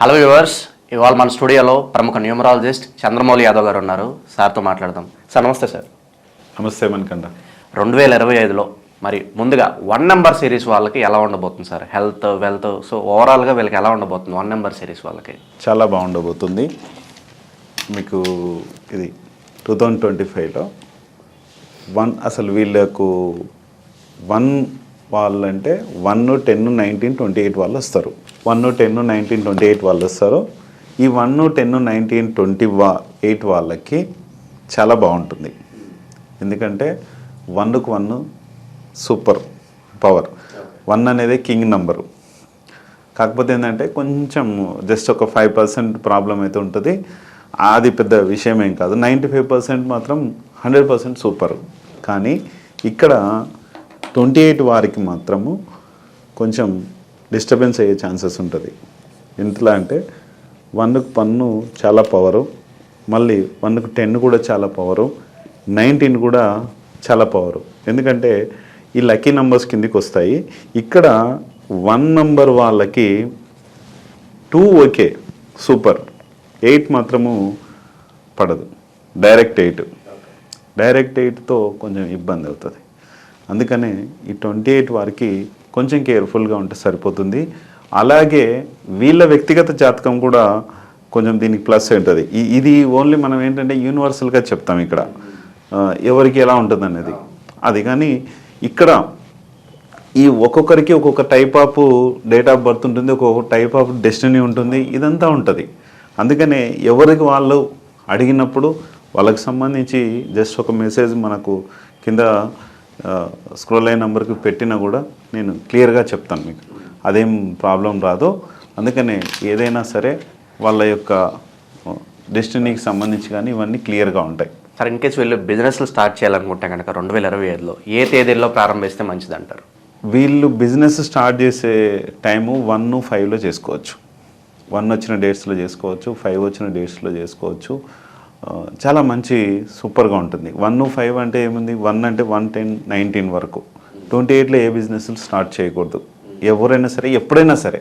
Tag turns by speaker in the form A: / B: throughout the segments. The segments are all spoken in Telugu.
A: హలో వ్యూవర్స్ ఇవాళ మన స్టూడియోలో ప్రముఖ న్యూమరాలజిస్ట్ చంద్రమౌళి యాదవ్ గారు ఉన్నారు. సార్తో మాట్లాడదాం. సార్ నమస్తే సార్.
B: నమస్తే మనకంట
A: రెండు వేల ఇరవై ఐదులో మరి ముందుగా వన్ నెంబర్ సిరీస్ వాళ్ళకి ఎలా ఉండబోతుంది సార్? హెల్త్ వెల్త్ సో ఓవరాల్గా వీళ్ళకి ఎలా ఉండబోతుంది వన్ నెంబర్ సిరీస్ వాళ్ళకి?
B: చాలా బాగుండబోతుంది. మీకు ఇది టూ థౌజండ్ ట్వంటీ ఫైవ్లో వన్ అసలు వీళ్ళకు వన్ వాళ్ళంటే one ten nineteen twenty eight వాళ్ళు వస్తారు. One ten nineteen twenty eight వాళ్ళు వస్తారు. ఈ వన్ టెన్ నైన్టీన్ ట్వంటీ వా ఎయిట్ వాళ్ళకి చాలా బాగుంటుంది. ఎందుకంటే వన్కు వన్ సూపర్ పవర్ వన్ అనేది కింగ్ నంబరు కాకపోతే ఏంటంటే కొంచెం జస్ట్ ఒక ఫైవ్ పర్సెంట్ ప్రాబ్లం అయితే ఉంటుంది. అది పెద్ద విషయం ఏం కాదు. నైంటీ ఫైవ్ పర్సెంట్ మాత్రం హండ్రెడ్ పర్సెంట్ సూపర్ కానీ ఇక్కడ ట్వంటీ ఎయిట్ వారికి మాత్రము కొంచెం డిస్టర్బెన్స్ అయ్యే ఛాన్సెస్ ఉంటుంది. ఎంతలా అంటే వన్కు పన్ను చాలా పవరు మళ్ళీ వన్కు టెన్ కూడా చాలా పవరు నైన్టీన్ కూడా చాలా పవరు. ఎందుకంటే ఈ లక్కీ నంబర్స్ కిందికి వస్తాయి. ఇక్కడ వన్ నంబర్ వాళ్ళకి టూ ఓకే సూపర్. ఎయిట్ మాత్రము పడదు. Direct eight. డైరెక్ట్ ఎయిట్తో కొంచెం ఇబ్బంది అవుతుంది. అందుకనే ఈ ట్వంటీ ఎయిట్ వారికి కొంచెం కేర్ఫుల్గా ఉంటే సరిపోతుంది. అలాగే వీళ్ళ వ్యక్తిగత జాతకం కూడా కొంచెం దీనికి ప్లస్ ఉంటుంది ఇది ఓన్లీ మనం ఏంటంటే యూనివర్సల్గా చెప్తాం ఇక్కడ. ఎవరికి ఎలా ఉంటుంది అనేది అది కానీ ఇక్కడ ఈ ఒక్కొక్కరికి ఒక్కొక్క type of date of birth ఉంటుంది ఒక్కొక్క టైప్ ఆఫ్ డెస్టినీ ఉంటుంది ఇదంతా ఉంటుంది. అందుకనే ఎవరికి వాళ్ళు అడిగినప్పుడు వాళ్ళకి సంబంధించి జస్ట్ ఒక మెసేజ్ మనకు కింద స్క్రోల్ అయిన నెంబర్కి పెట్టినా కూడా నేను క్లియర్గా చెప్తాను మీకు. అదేం ప్రాబ్లం రాదు. అందుకనే ఏదైనా సరే వాళ్ళ యొక్క డెస్టినీకి సంబంధించి కానీ ఇవన్నీ క్లియర్గా ఉంటాయి.
A: సార్ ఇన్ కేసు వీళ్ళు బిజినెస్లు స్టార్ట్ చేయాలనుకుంటే కనుక రెండు వేల ఇరవై ఐదులో ఏ తేదీల్లో ప్రారంభిస్తే మంచిది అంటారు
B: వీళ్ళు బిజినెస్ స్టార్ట్ చేసే టైము వన్ ఫైవ్లో చేసుకోవచ్చు. వన్ వచ్చిన డేట్స్లో చేసుకోవచ్చు ఫైవ్ వచ్చిన డేట్స్లో చేసుకోవచ్చు. చాలా మంచి సూపర్గా ఉంటుంది. వన్ ఫైవ్ అంటే ఏముంది? వన్ అంటే వన్ టెన్ నైన్టీన్ వరకు. ట్వంటీ ఎయిట్లో ఏ బిజినెస్లు స్టార్ట్ చేయకూడదు. ఎవరైనా సరే ఎప్పుడైనా సరే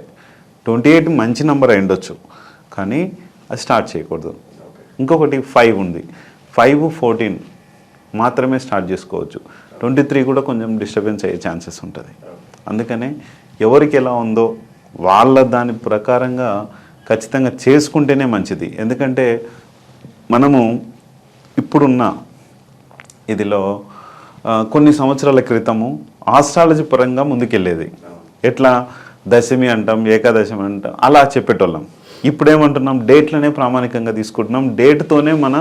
B: ట్వంటీ ఎయిట్ మంచి నెంబర్ అయిండొచ్చు కానీ అది స్టార్ట్ చేయకూడదు. ఇంకొకటి ఫైవ్ ఉంది. ఫైవ్ ఫోర్టీన్ మాత్రమే స్టార్ట్ చేసుకోవచ్చు. ట్వంటీ త్రీ కూడా కొంచెం డిస్టర్బెన్స్ అయ్యే ఛాన్సెస్ ఉంటుంది. అందుకనే ఎవరికి ఎలా ఉందో వాళ్ళ దాని ప్రకారంగా ఖచ్చితంగా చేసుకుంటేనే మంచిది. ఎందుకంటే మనము ఇప్పుడున్న ఇదిలో కొన్ని సంవత్సరాల క్రితము ఆస్ట్రాలజీ పరంగా ముందుకెళ్ళేది. ఎట్లా? దశమి అంటాం ఏకాదశమి అంటాం అలా చెప్పేటోళ్ళం. ఇప్పుడేమంటున్నాం? డేట్లనే ప్రామాణికంగా తీసుకుంటున్నాం. డేట్తోనే మన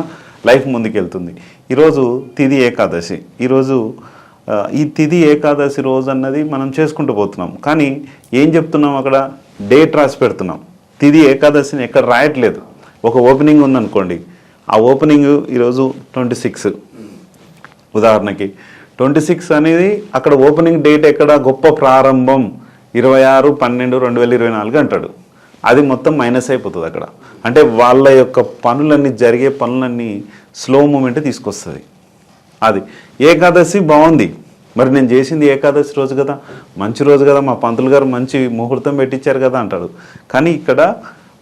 B: లైఫ్ ముందుకెళ్తుంది. ఈరోజు తిది ఏకాదశి. ఈరోజు ఈ తిది ఏకాదశి రోజు అన్నది మనం చేసుకుంటూ పోతున్నాం. కానీ ఏం చెప్తున్నాం అక్కడ? డేట్ రాసి పెడుతున్నాం. తిది ఏకాదశిని ఎక్కడ రాయట్లేదు. ఒక ఓపెనింగ్ ఉందనుకోండి. ఆ ఓపెనింగ్ ఈరోజు ట్వంటీ సిక్స్. ఉదాహరణకి ట్వంటీ సిక్స్ అనేది అక్కడ ఓపెనింగ్ డేట్ ఎక్కడ? గొప్ప ప్రారంభం ఇరవై ఆరు పన్నెండు రెండు వేల ఇరవై నాలుగు అంటాడు. అది మొత్తం మైనస్ అయిపోతుంది అక్కడ. అంటే వాళ్ళ యొక్క పనులన్నీ జరిగే పనులన్నీ స్లో మూమెంట్ తీసుకొస్తుంది. అది ఏకాదశి బాగుంది. మరి నేను చేసింది ఏకాదశి రోజు కదా? మంచి రోజు కదా? మా పంతులు గారు మంచి ముహూర్తం పెట్టించారు కదా అంటాడు. కానీ ఇక్కడ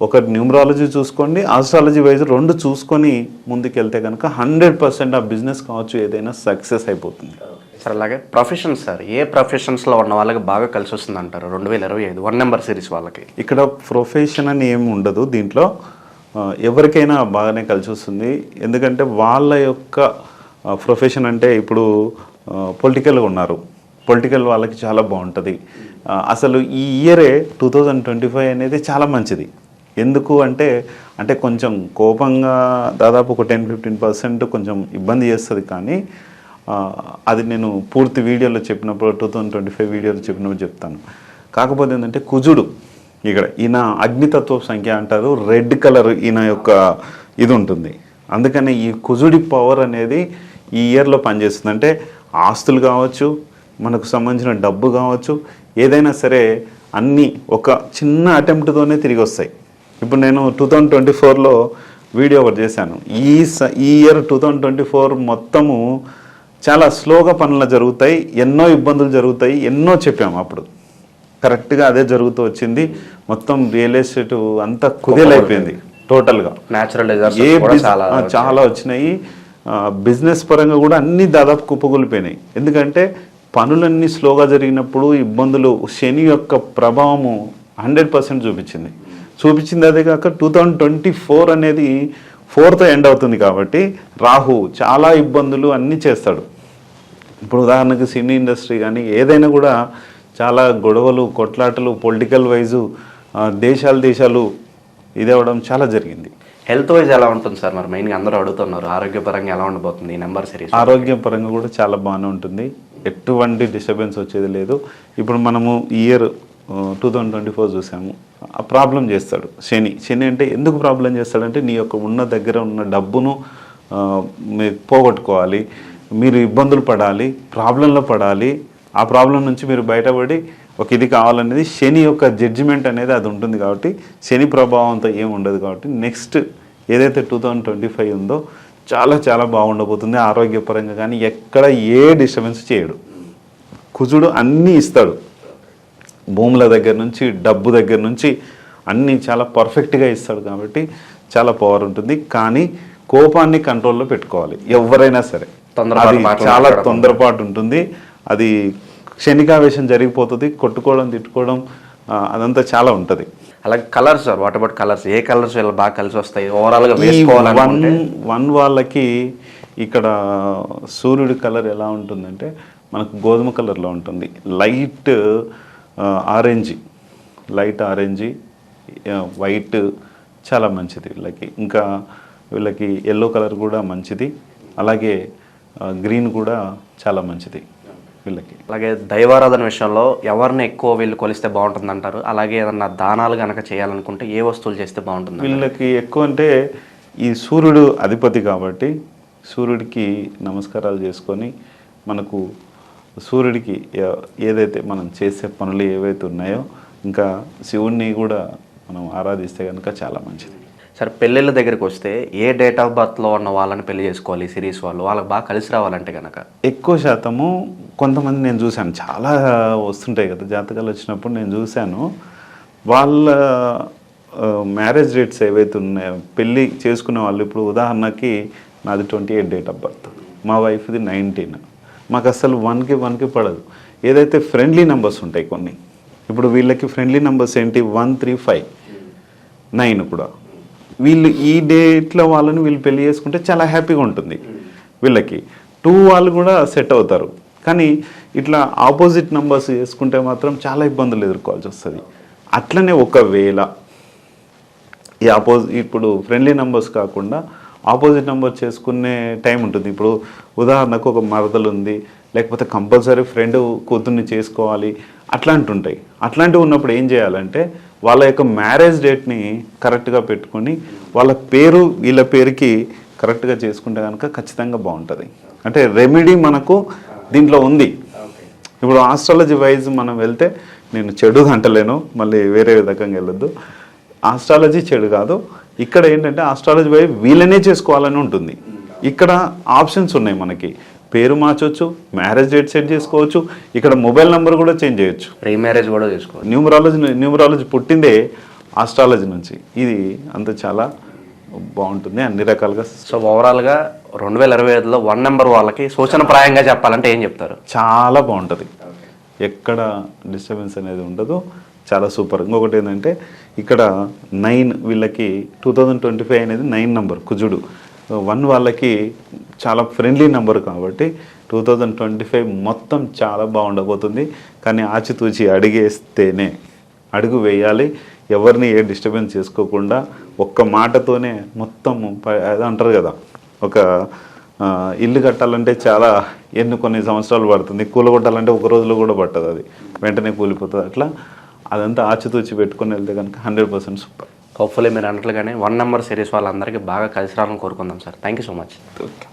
B: ఒక న్యూమరాలజీ చూసుకోండి ఆస్ట్రాలజీ వైజ్ రెండు చూసుకొని ముందుకెళ్తే కనుక హండ్రెడ్ పర్సెంట్ ఆ బిజినెస్ కావచ్చు ఏదైనా సక్సెస్ అయిపోతుంది.
A: సార్ అలాగే ప్రొఫెషన్స్ సార్ ఏ ప్రొఫెషన్స్లో ఉన్న వాళ్ళకి బాగా కలిసి వస్తుంది అంటారు? రెండు వేల ఇరవై ఐదు వన్ నెంబర్ సిరీస్ వాళ్ళకి.
B: ఇక్కడ ప్రొఫెషన్ అని ఏమి ఉండదు దీంట్లో. ఎవరికైనా బాగానే కలిసి వస్తుంది. ఎందుకంటే వాళ్ళ యొక్క ప్రొఫెషన్ అంటే ఇప్పుడు పొలిటికల్గా ఉన్నారు. పొలిటికల్ వాళ్ళకి చాలా బాగుంటుంది. అసలు ఈ ఇయరే టూ థౌజండ్ ట్వంటీ ఫైవ్ అనేది చాలా మంచిది. ఎందుకు అంటే అంటే కొంచెం కోపంగా దాదాపు ఒక టెన్ ఫిఫ్టీన్ పర్సెంట్ కొంచెం ఇబ్బంది చేస్తుంది కానీ అది నేను పూర్తి వీడియోలో చెప్పినప్పుడు టూ థౌజండ్ ట్వంటీ ఫైవ్ వీడియోలో చెప్పినప్పుడు చెప్తాను. కాకపోతే ఏంటంటే కుజుడు ఇక్కడ ఈయన అగ్నితత్వ సంఖ్య అంటారు రెడ్ కలర్ ఈయన యొక్క ఇది ఉంటుంది. అందుకని ఈ కుజుడి పవర్ అనేది ఈ ఇయర్లో పనిచేస్తుంది. అంటే ఆస్తులు కావచ్చు మనకు సంబంధించిన డబ్బు కావచ్చు ఏదైనా సరే అన్నీ ఒక చిన్న అటెంప్ట్తోనే తిరిగి వస్తాయి. ఇప్పుడు నేను టూ థౌజండ్ ట్వంటీ ఫోర్లో వీడియో ఒకటి చేశాను. ఈ స ఈ year two thousand twenty four మొత్తము చాలా స్లోగా పనులు జరుగుతాయి ఎన్నో ఇబ్బందులు జరుగుతాయి ఎన్నో చెప్పాము అప్పుడు. కరెక్ట్గా అదే జరుగుతూ వచ్చింది. మొత్తం రియల్ ఎస్టేట్ అంతా కుదేలైపోయింది టోటల్గా.
A: న్యాచురల్
B: ఏ
A: చాలా
B: వచ్చినాయి. బిజినెస్ పరంగా కూడా అన్ని దాదాపు కుప్పకూలిపోయినాయి. ఎందుకంటే పనులన్నీ స్లోగా జరిగినప్పుడు ఇబ్బందులు శని యొక్క ప్రభావము హండ్రెడ్ పర్సెంట్ చూపించింది. చూపించింది అదే కాక టూ థౌజండ్ ట్వంటీ ఫోర్ అనేది ఫోర్త్ ఎండ్ అవుతుంది కాబట్టి రాహు చాలా ఇబ్బందులు అన్నీ చేస్తాడు. ఇప్పుడు ఉదాహరణకు సినీ ఇండస్ట్రీ కానీ ఏదైనా కూడా చాలా గొడవలు కొట్లాటలు పొలిటికల్ వైజు దేశాలు దేశాలు ఇది అవ్వడం చాలా జరిగింది.
A: హెల్త్ వైజ్ ఎలా ఉంటుంది సార్? మరి మెయిన్గా అందరూ అడుగుతున్నారు ఆరోగ్యపరంగా ఎలా ఉండబోతుంది ఈ నెంబర్ సిరీస్
B: ఆరోగ్యం పరంగా కూడా చాలా బాగానే ఉంటుంది. ఎటువంటి డిస్టర్బెన్స్ వచ్చేది లేదు. ఇప్పుడు మనము year two thousand twenty four చూసాము. ఆ ప్రాబ్లం చేస్తాడు శని. శని అంటే ఎందుకు ప్రాబ్లం చేస్తాడంటే నీ యొక్క ఉన్న దగ్గర ఉన్న డబ్బును మీరు పోగొట్టుకోవాలి మీరు ఇబ్బందులు పడాలి ప్రాబ్లంలో పడాలి. ఆ ప్రాబ్లం నుంచి మీరు బయటపడి ఒక ఇది కావాలనేది శని యొక్క జడ్జిమెంట్ అనేది అది ఉంటుంది కాబట్టి శని ప్రభావంతో ఏం ఉండదు కాబట్టి నెక్స్ట్ ఏదైతే టూ థౌజండ్ ట్వంటీ ఫైవ్ ఉందో చాలా చాలా బాగుండబోతుంది. ఆరోగ్యపరంగా కానీ ఎక్కడ ఏ డిస్టర్బెన్స్ చేయడు. కుజుడు అన్నీ ఇస్తాడు. భూముల దగ్గర నుంచి డబ్బు దగ్గర నుంచి అన్నీ చాలా పర్ఫెక్ట్గా ఇస్తాడు కాబట్టి చాలా పవర్ ఉంటుంది. కానీ కోపాన్ని కంట్రోల్లో పెట్టుకోవాలి. ఎవరైనా సరే. అది చాలా. తొందరపాటు ఉంటుంది. అది క్షణికావేశం జరిగిపోతుంది. కొట్టుకోవడం తిట్టుకోవడం అదంతా చాలా ఉంటుంది.
A: అలాగే colours sir what about colours A colours వీళ్ళు బాగా కలిసి వస్తాయి? ఓవరాల్గా
B: ఈ వన్ వన్ వాళ్ళకి ఇక్కడ సూర్యుడి కలర్ ఎలా ఉంటుందంటే మనకు గోధుమ కలర్లో ఉంటుంది. Light orange light orange white చాలా మంచిది. వీళ్ళకి ఇంకా వీళ్ళకి ఎల్లో కలర్ కూడా మంచిది. అలాగే గ్రీన్ కూడా చాలా మంచిది వీళ్ళకి.
A: అలాగే దైవారాధన విషయంలో ఎవరిని ఎక్కువ వీళ్ళు కొలిస్తే బాగుంటుంది అంటారు అలాగే ఏదన్నా దానాలు గనక చేయాలనుకుంటే ఏ వస్తువులు చేస్తే బాగుంటుంది
B: వీళ్ళకి ఎక్కువ అంటే ఈ సూర్యుడు అధిపతి కాబట్టి సూర్యుడికి నమస్కారాలు చేసుకొని మనకు సూర్యుడికి ఏదైతే మనం చేసే పనులు ఏవైతే ఉన్నాయో ఇంకా శివుణ్ణి కూడా మనం ఆరాధిస్తే కనుక చాలా మంచిది.
A: సరే పెళ్ళిళ్ళ దగ్గరికి వస్తే ఏ డేట్ ఆఫ్ బర్త్లో ఉన్న వాళ్ళని పెళ్ళి చేసుకోవాలి సిరీస్ వాళ్ళు? వాళ్ళకి బాగా కలిసి రావాలంటే గనక?
B: ఎక్కువ శాతము కొంతమంది నేను చూశాను. చాలా వస్తుంటాయి కదా జాతకాలు వచ్చినప్పుడు నేను చూశాను. వాళ్ళ మ్యారేజ్ డేట్స్ ఏవైతే ఉన్నాయో పెళ్ళి చేసుకునే వాళ్ళు ఇప్పుడు ఉదాహరణకి నాది twenty eight date of birth. మా వైఫ్ది నైన్టీన్. మాకు అసలు వన్కి వన్కి పడదు. ఏదైతే ఫ్రెండ్లీ నెంబర్స్ ఉంటాయి కొన్ని ఇప్పుడు వీళ్ళకి ఫ్రెండ్లీ నెంబర్స్ ఏంటి? వన్ త్రీ ఫైవ్ నైన్ కూడా. వీళ్ళు ఈ డేట్లో వాళ్ళని వీళ్ళు పెళ్ళి చేసుకుంటే చాలా హ్యాపీగా ఉంటుంది వీళ్ళకి. టూ వాళ్ళు కూడా సెట్ అవుతారు. కానీ ఇట్లా ఆపోజిట్ నంబర్స్ చేసుకుంటే మాత్రం చాలా ఇబ్బందులు ఎదుర్కోవాల్సి వస్తుంది. అట్లనే ఒకవేళ ఈ ఆపోజి ఇప్పుడు ఫ్రెండ్లీ నెంబర్స్ కాకుండా ఆపోజిట్ నెంబర్ చేసుకునే టైం ఉంటుంది. ఇప్పుడు ఉదాహరణకు ఒక మరదలు ఉంది లేకపోతే కంపల్సరీ ఫ్రెండ్ కూతుర్ని చేసుకోవాలి అట్లాంటి ఉంటాయి అట్లాంటివి ఉన్నప్పుడు ఏం చేయాలంటే వాళ్ళ యొక్క మ్యారేజ్ డేట్ని కరెక్ట్గా పెట్టుకొని వాళ్ళ పేరు వీళ్ళ పేరుకి కరెక్ట్గా చేసుకుంటే కనుక ఖచ్చితంగా బాగుంటుంది. అంటే రెమెడీ మనకు దీంట్లో ఉంది. ఇప్పుడు ఆస్ట్రాలజీ వైజ్ మనం వెళ్తే నేను చెడు అంటలేను మళ్ళీ వేరే విధంగా వెళ్ళొద్దు. ఆస్ట్రాలజీ చెడు కాదు. ఇక్కడ ఏంటంటే ఆస్ట్రాలజీ వైజ్ వీళ్ళనే చేసుకోవాలని ఉంటుంది. ఇక్కడ ఆప్షన్స్ ఉన్నాయి మనకి. పేరు మార్చొచ్చు మ్యారేజ్ డేట్ సెట్ చేసుకోవచ్చు ఇక్కడ మొబైల్ నెంబర్ కూడా చేంజ్ చేయొచ్చు.
A: రీమ్యారేజ్ కూడా చేసుకోవాలి
B: న్యూమరాలజీ న్యూమరాలజీ పుట్టిందే ఆస్ట్రాలజీ నుంచి. ఇది అంత చాలా బాగుంటుంది అన్ని రకాలుగా
A: సో ఓవరాల్గా రెండు వేల ఇరవై ఐదులో వన్ నెంబర్ వాళ్ళకి సూచనప్రాయంగా చెప్పాలంటే ఏం చెప్తారు?
B: చాలా బాగుంటుంది. ఎక్కడ డిస్టర్బెన్స్ అనేది ఉండదు. చాలా సూపర్ ఇంకొకటి ఏంటంటే ఇక్కడ నైన్ వీళ్ళకి టూ థౌజండ్ ట్వంటీ ఫైవ్ అనేది నైన్ నెంబర్ కుజుడు. వన్ వాళ్ళకి చాలా ఫ్రెండ్లీ నెంబర్ కాబట్టి టూ థౌజండ్ ట్వంటీ ఫైవ్ మొత్తం చాలా బాగుండబోతుంది. కానీ ఆచితూచి అడిగేస్తేనే అడుగు వేయాలి. ఎవరిని ఏ డిస్టర్బెన్స్ చేసుకోకుండా ఒక్క మాటతోనే మొత్తం అది అంటారు కదా ఒక ఇల్లు కట్టాలంటే చాలా ఎన్ని కొన్ని సంవత్సరాలు పడుతుంది. కూలగొట్టాలంటే ఒక రోజులో కూడా పట్టదు అది. వెంటనే కూలిపోతుంది. అట్లా అదంతా ఆచితూచి పెట్టుకొని వెళ్తే కనుక హండ్రెడ్ పర్సెంట్ సూపర్.
A: హోప్ఫుల్లీ మీరు అన్నట్లుగానే వన్ నెంబర్ సిరీస్ వాళ్ళందరికీ బాగా కలిసి రావాలని కోరుకుందాం sir. Thank you so much
B: okay